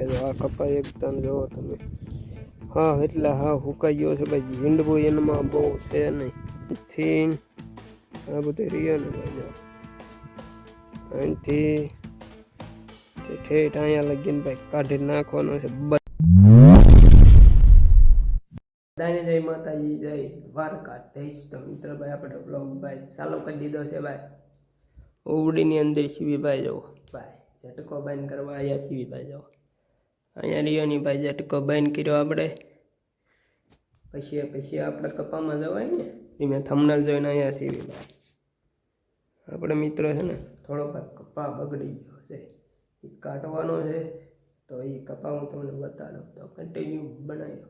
ભાઈ આ કપા એકદમ જોવો તમે. હા, એટલે હા હુકાઈ ગયો છે ભાઈ. ઝીંડવું એનામાં બહુ છે નહીં. થી આ બધું રહ્યો ને ભાઈ અહીંથી ઠેઠ અહીંયા લગીને ભાઈ કાઢી નાખવાનો છે. દાની જય માતાજી, જય દ્વારકા જઈશ તો મિત્ર ભાઈ, આપણે બ્લોગ ભાઈ ચાલુ કરી દીધો છે ભાઈ. ઉવડીની અંદર શિવીભાઈ જવો ભાઈ, ઝટકો બાઈન કરવા આવ્યા શિવીભાઈ જવો અહીંયા રિયોની ભાઈ ઝટકો બંધ કર્યો આપણે. પછી પછી આપણે કપામાં જવાય ને, એ મેં થમનલ જોઈને અહીંયા શિવીભાઈ આપણે મિત્રો છે ને થોડો ભાઈ કપા બગડી ગયો છે. એ કાઢવાનો છે, તો એ કપા હું તમને બતાડું, તો કન્ટિન્યુ બનાવી દો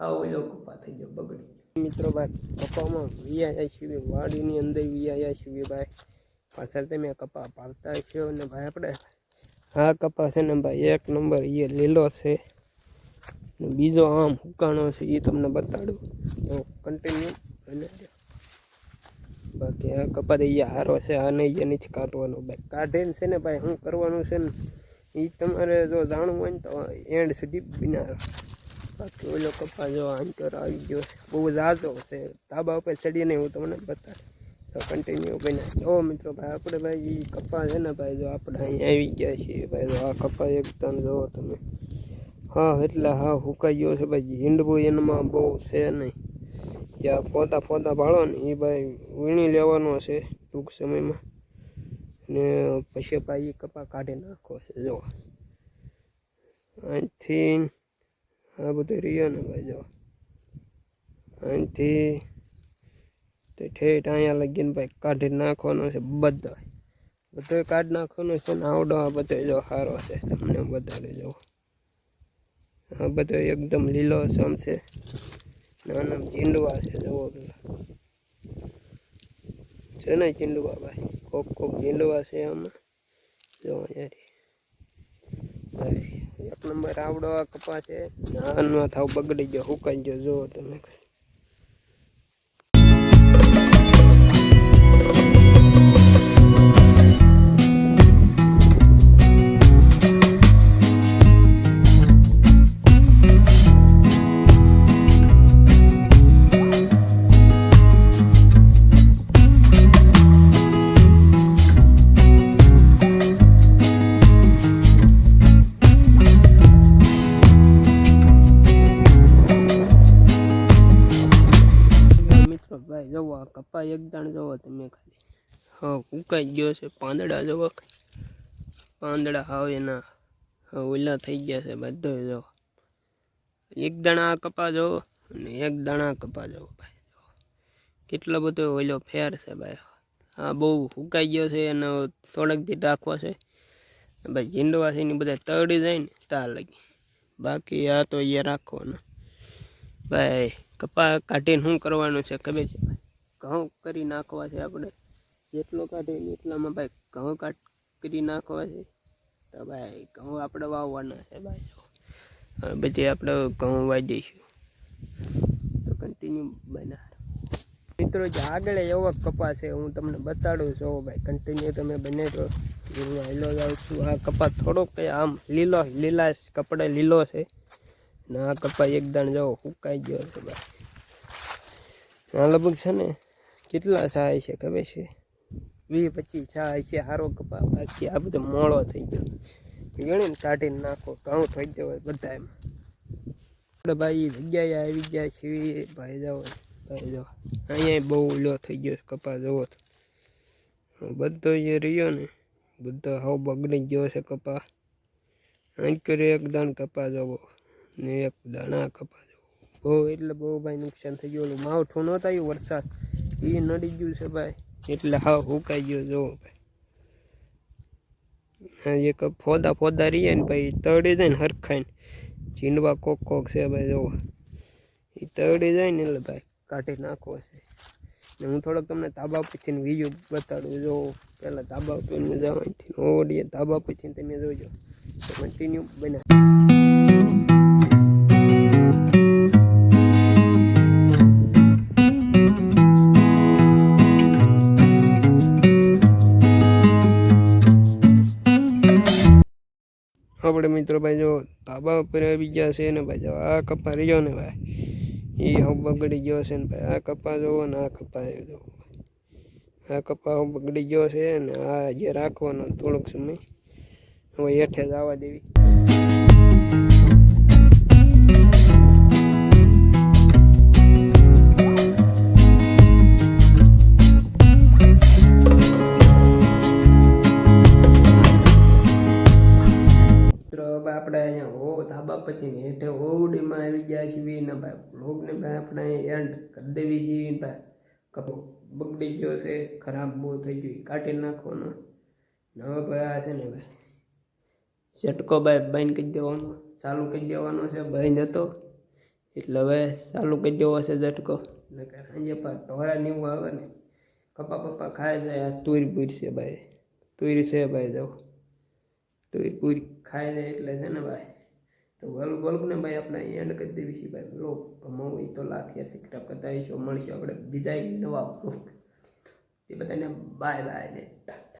હા, ઓલો કપા થઈ ગયો, બગડી ગયો. મિત્રો ભાઈ કપામાં વિયા છીએ, વાડીની અંદર વિયા છીએ ભાઈ પાછળ તમે કપા પાડતા છો ને ભાઈ આપણે આ કપા છે ને ભાઈ, એક નંબર એ લીલો છે. બીજો આમ હુકાણો છે એ તમને બતાડું. તો કન્ટિન્યુ બાકી આ કપા એ હારો છે, આ નહીં, એ નથી કાઢવાનો ભાઈ. કાઢીને છે ને ભાઈ, શું કરવાનું છે ને એ તમારે જો જાણવું હોય ને તો એન્ડ સુધી બિના બાકી ઓલો કપા જો આંચોર આવી ગયો છે, બહુ જાજો છે, ધાબા ઉપર ચડીને હું તમને બતાવીશ તો કન્ટિન્યુ બન્યા. જો મિત્રો ભાઈ, આપણે ભાઈ કપા છે ને ભાઈ, જો આપણે અહીંયા આવી ગયા છીએ ભાઈ, જો આ કપા એકદમ જોવો તમે. હા, એટલે હા, હુકાઈ ગયો છે ભાઈ. ઝીંડવું એનામાં બહુ છે નહીં. જ્યાં પોતા પોતા ભાળો ને એ ભાઈ વીણી લેવાનો છે ટૂંક સમયમાં. ને પછી ભાઈ એ કપા કાઢી નાખો છે, જો. અહીંથી આ બધું રહ્યો ને ભાઈ, જો. અહીંથી તે ઠેઠ અહીંયા લગીને ભાઈ કાઢી નાખવાનો છે બધા બધો કાઢ નાખવાનો છે ને આવડો આ બધો જો સારો છે. તમને વધારે જવો આ બધો એકદમ લીલો સમ છે. નાના ચીંડવા છે પેલા. છે ને ચીંડવા ભાઈ? કોક કોક ચીંડવા છે આમાં. જો યાર એક નંબર આવડો આ કપા છે. નાનો થાવ બગડી ગયો, હુકાઈ ગયો, જુઓ તમે કપા એકદાણ જુઓ તમે ખાલી. હા, ઉકાઈ ગયો છે, પાંદડા જુઓ પાંદડા હાવ એના ઓલા થઈ ગયા છે બધો જો. એક દાણા કપા જુઓ અને એક દાણા કપા જુઓ ભાઈ. કેટલો બધો ઓલો ફેર છે ભાઈ. હા, બહુ ઉકાઈ ગયો છે અને થોડાક દી રાખવા છે. ભાઈ, જીંડવા છે એની બધા તળી જાય ને તાર લગી. બાકી આ તો એ રાખવાના. ભાઈ, કપા કાઢીને શું કરવાનું છે ખબર છે? ઘઉં કરી નાખવા છે આપણે. જેટલો કાઢે એટલામાં ભાઈ ઘઉં કાઢ કરી નાખવા છે. તો ભાઈ ઘઉં આપણે વાવવાના છે ભાઈ. હવે બધી આપણે ઘઉં વાવી દઈશું. તો કન્ટિન્યુ બના મિત્રો, જે આગળ એવો કપા છે, હું તમને બતાડું છું. ભાઈ કન્ટિન્યુ તમે બને તો હું હેલો જાઉં છું. આ કપા થોડોક આમ લીલો, લીલા કપડે લીલો છે. ને આ કપા એકદમ જાઓ સુકાઈ ગયો છે ભાઈ. આ લગભગ છે ને કેટલા સહાય છે ખબર છે? વીસ, પચીસ સહાય છે સારો કપા બાકી આ બધો મોળો થઈ ગયો. ગણીને કાઢીને નાખો, ઘઉં થઈ ગયો હોય બધા એમાં આપણે ભાઈ જગ્યાએ આવી ગયા છીએ, ભાઈ જાઓ ભાઈ જાઓ. અહીંયા બહુ ઓલો થઈ ગયો કપા જવો તો. બધો જે રહ્યો ને, બધો હાવ બગડી ગયો છે કપા. કર્યો એક દાણ કપા જવો ને એક દાણા કપા જવો બહુ એટલે બહુ ભાઈ નુકસાન થઈ ગયું. ઓલું માવઠું નહોતા આવ્યું વરસાદ. એ નડી ગયું છે ભાઈ. એટલે હા હુકાઈ ગયો જોવો ભાઈ. એક ફોદા ફોદા રહીએ ને ભાઈ તળી જાય ને હરખાઈને. ચીંડવા કોક કોક છે ભાઈ જોવો એ તળી જાય ને એટલે ભાઈ કાઢી નાખવો છે. ને હું થોડોક તમને તાબા પછીને વીડિયો બતાડું જો પહેલાં તાબા ઉપર જવાથી ઓડીએ તાબા પછી તમે જોજો. કન્ટિન્યુ બના મિત્રો, ભાઈ જો ધાબા ઉપર આવી ગયા છે ને ભાઈ, જો આ કપા રહ્યો ને ભાઈ, એ હવે બગડી ગયો છે ને ભાઈ, આ કપા જોવો ને આ કપા જોવો. આ કપા હવે બગડી ગયો છે ને આ જે રાખવાનો થોડોક સમય, હવે હેઠે જ આવવા દેવી. પછી ને હેઠે ઓવડીમાં આવી ગયા છીએ ને ભાઈ. બ્લોગને ભાઈ આપણે એન્ડ કરી દેવી છીએ ભાઈ. કપો બગડી ગયો છે, ખરાબ બહુ થઈ ગયું કાઢી નાખવાનો. ને હવે ભાઈ આ છે ને ભાઈ. ઝટકો ભાઈ બંધ કરી દેવાનો. ચાલુ કરી દેવાનો છે, બંધ હતો. એટલે હવે ચાલુ કરી દેવો છે ઝટકો. નકર સાંજે પણ ઢોરા ને એવું આવે ને. કપા પપ્પા ખાઈ જાય, આ તુર પૂર છે ભાઈ. તુર છે ભાઈ જાઓ તો એ પૂરી ખાઈ જાય એટલે છે ને ભાઈ. તો વલ વલ્ગને ભાઈ આપણે એન્ડ કરી દેવી છે, ભાઈ બ્લોગ કમાવું એ તો લાખીએ સિક્રેટ કરતા આવીશું, મળીશું આપણે બીજા એક નવા બ્લોગ એ બધાને બાય બાય ને.